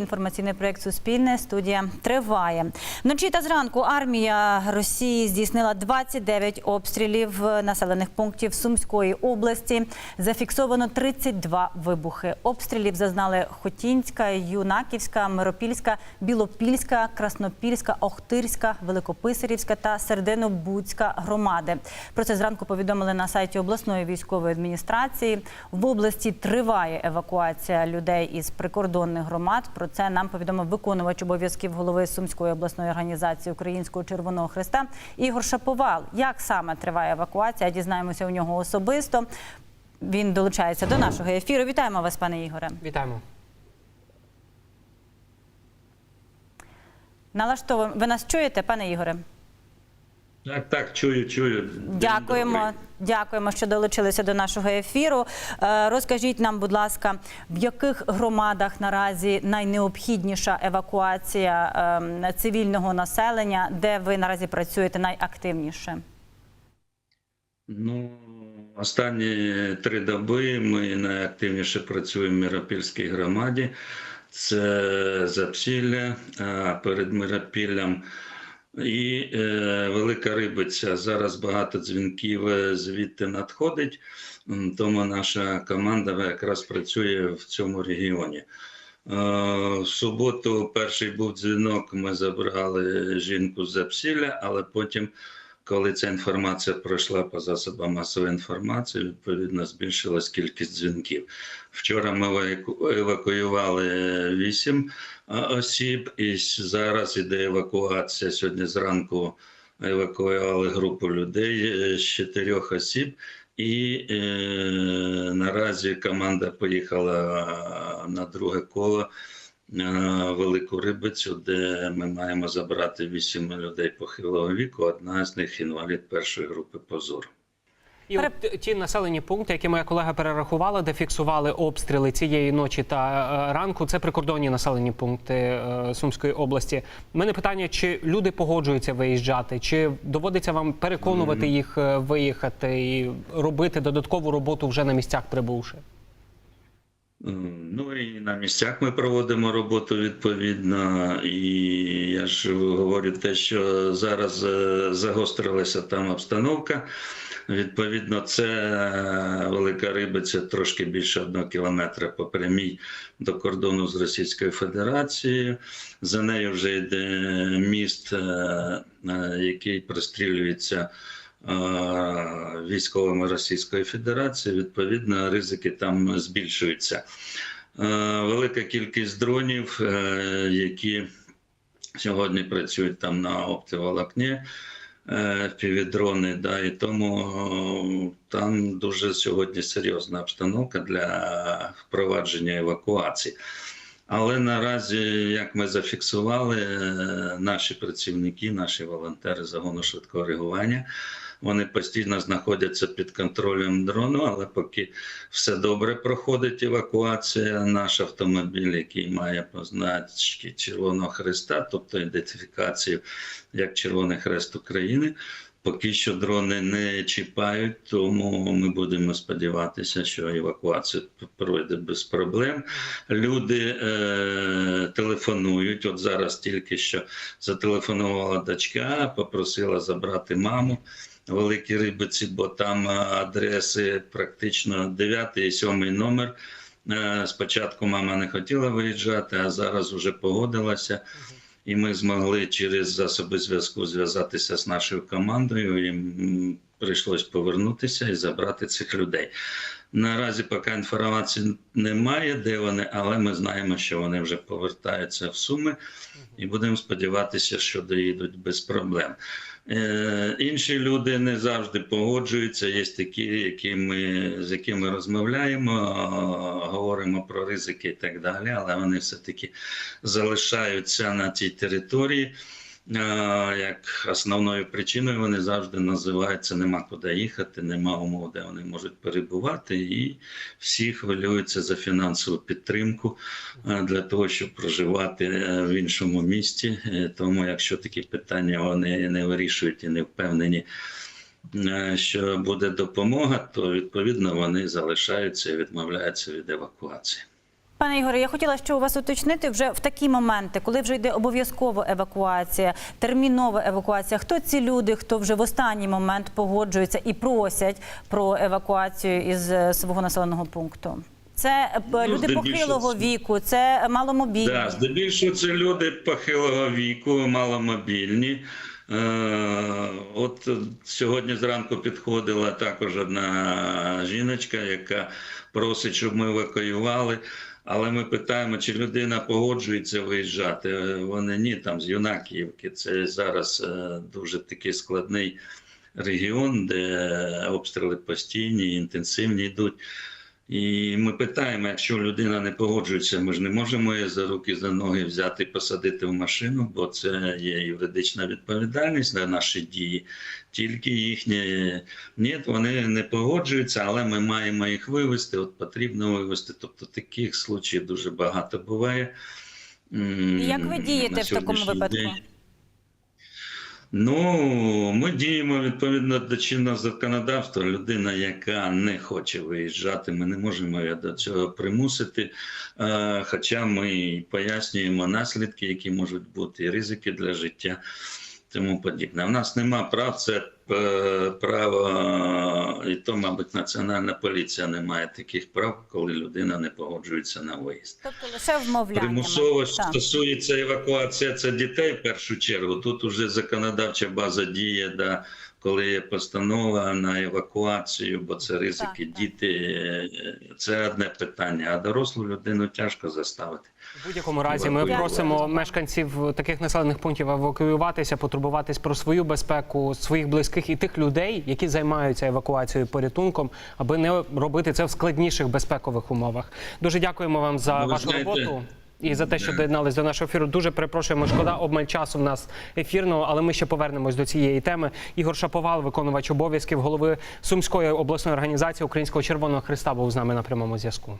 Інформаційний проєкт Суспільне студія триває вночі та зранку. Армія Росії здійснила 29 обстрілів населених пунктів Сумської області. Зафіксовано 32 вибухи. Обстрілів зазнали Хотінська, Юнаківська, Миропільська, Білопільська, Краснопільська, Охтирська, Великописарівська та Серединобудська громади. Про це зранку повідомили на сайті обласної військової адміністрації. В області триває евакуація людей із прикордонних громад. Про це нам повідомив виконувач обов'язків голови Сумської обласної організації Українського Червоного Христа Ігор Шаповал. Як саме триває евакуація? Дізнаємося у нього особисто. Він долучається до нашого ефіру. Вітаємо вас, пане Ігоре. Вітаємо. Налаштовуємо. Ви нас чуєте, пане Ігоре? Так, так, чую, чую. Дякуємо. Дякуємо, що долучилися до нашого ефіру. Е, Розкажіть нам, будь ласка, в яких громадах наразі найнеобхідніша евакуація ем, цивільного населення, де ви наразі працюєте найактивніше? Ну, останні три доби ми найактивніше працюємо в Миропільській громаді. Це Запсілля, перед Миропіллям і е, Велика Рибиця. Зараз багато дзвінків е, звідти надходить, тому наша команда якраз працює в цьому регіоні. Е, В суботу перший був дзвінок. Ми забрали жінку з Апсіля, але потім, коли ця інформація пройшла по засобам масової інформації, відповідно збільшилась кількість дзвінків. Вчора ми еваку- евакуювали вісім осіб, і зараз іде евакуація. Сьогодні зранку евакуювали групу людей е, з чотирьох осіб. І е, наразі команда поїхала на друге коло Велику Рибицю, де ми маємо забрати вісім людей похилого віку. Одна з них інвалід першої групи позор. І от ті населені пункти, які моя колега перерахувала, де фіксували обстріли цієї ночі та е, ранку, це прикордонні населені пункти е, Сумської області. У мене питання: чи люди погоджуються виїжджати, чи доводиться вам переконувати їх е, виїхати і робити додаткову роботу вже на місцях прибувши? Ну і на місцях ми проводимо роботу відповідно. І я ж говорю те, що зараз е, загострилася там обстановка. Відповідно, це е, велика рибиця трошки більше одного кілометра по прямій до кордону з Російською Федерацією. За нею вже йде міст, е, який пристрілюється військовими Російської Федерації. Відповідно, ризики там збільшуються. Е, Велика кількість дронів, е, які сьогодні працюють там на оптоволокні, е, півдрони, да, і тому е, там дуже сьогодні серйозна обстановка для впровадження евакуації. Але наразі, як ми зафіксували, е, наші працівники, наші волонтери загону швидкого реагування, вони постійно знаходяться під контролем дрону, але поки все добре проходить евакуація, наш автомобіль, який має позначки Червоного Хреста, тобто ідентифікацію як Червоний Хрест України. Поки що дрони не чіпають, тому ми будемо сподіватися, що евакуація пройде без проблем. Люди е, телефонують. От зараз тільки що зателефонувала дочка, попросила забрати маму в Великій Рибиці, бо там адреси практично 9 і 7 номер. Е, Спочатку мама не хотіла виїжджати, а зараз вже погодилася. І ми змогли через засоби зв'язку зв'язатися з нашою командою. І прийшлось повернутися і забрати цих людей. Наразі поки інформації немає, де вони, але ми знаємо, що вони вже повертаються в Суми, і будемо сподіватися, що доїдуть без проблем. Е, інші люди не завжди погоджуються. Є такі, які ми, з якими розмовляємо, говоримо про ризики і так далі, але вони все-таки залишаються на тій території. Як основною причиною вони завжди називаються нема куди їхати, нема умов, де вони можуть перебувати, і всі хвилюються за фінансову підтримку для того, щоб проживати е, в іншому місті. Е, Тому, якщо такі питання вони не вирішують і не впевнені, е, що буде допомога, то відповідно вони залишаються і відмовляються від евакуації. Пане Ігоре, я хотіла ще у вас уточнити вже в такі моменти, коли вже йде обов'язкова евакуація, термінова евакуація. Хто ці люди, хто вже в останній момент погоджуються і просять про евакуацію із е, свого населеного пункту? Це е, Ну, люди похилого віку, це маломобільні. Да, здебільшого це люди похилого віку, маломобільні. Е, От сьогодні зранку підходила також одна жіночка, яка просить, щоб ми евакуювали. Але ми питаємо, чи людина погоджується виїжджати. Е, Вони ні, там з Юнакіївки. Це зараз е, дуже такий складний регіон, де обстріли постійні, інтенсивні йдуть. І ми питаємо, якщо людина не погоджується, ми ж не можемо її за руки, за ноги взяти і посадити в машину, бо це є юридична відповідальність за наші дії. Тільки їхні ні, вони не погоджуються, але ми маємо їх вивезти. От потрібно вивезти. Тобто таких случаїв дуже багато буває. Як ви дієте в такому випадку? день. Ну, ми діємо відповідно до чинного законодавства. Людина, яка не хоче виїжджати, ми не можемо її до цього примусити. Е, Хоча ми пояснюємо наслідки, які можуть бути, і ризики для життя, тому подібне. У нас нема прав, це е, право, і то, мабуть, національна поліція не має таких прав, коли людина не погоджується на виїзд. Тобто лише вмовляннями. Примусово Так. стосується евакуація це дітей в першу чергу. Тут уже законодавча база діє, да, коли є постанова на евакуацію, бо це ризики Так, так. діти. е, Це одне питання, а дорослу людину тяжко заставити. В будь-якому разі ми просимо мешканців таких населених пунктів евакуюватися, потурбуватись про свою безпеку, своїх близьких і тих людей, які займаються евакуацією порятунком, аби не робити це в складніших безпекових умовах. Дуже дякуємо вам за Ну, ви вашу знаєте, роботу. І за те, що доєднались до нашого ефіру, дуже перепрошуємо. Шкода, обмаль часу в нас ефірного, але ми ще повернемось до цієї теми. Ігор Шаповал, виконувач обов'язків голови Сумської обласної організації Українського Червоного Христа, був з нами на прямому зв'язку.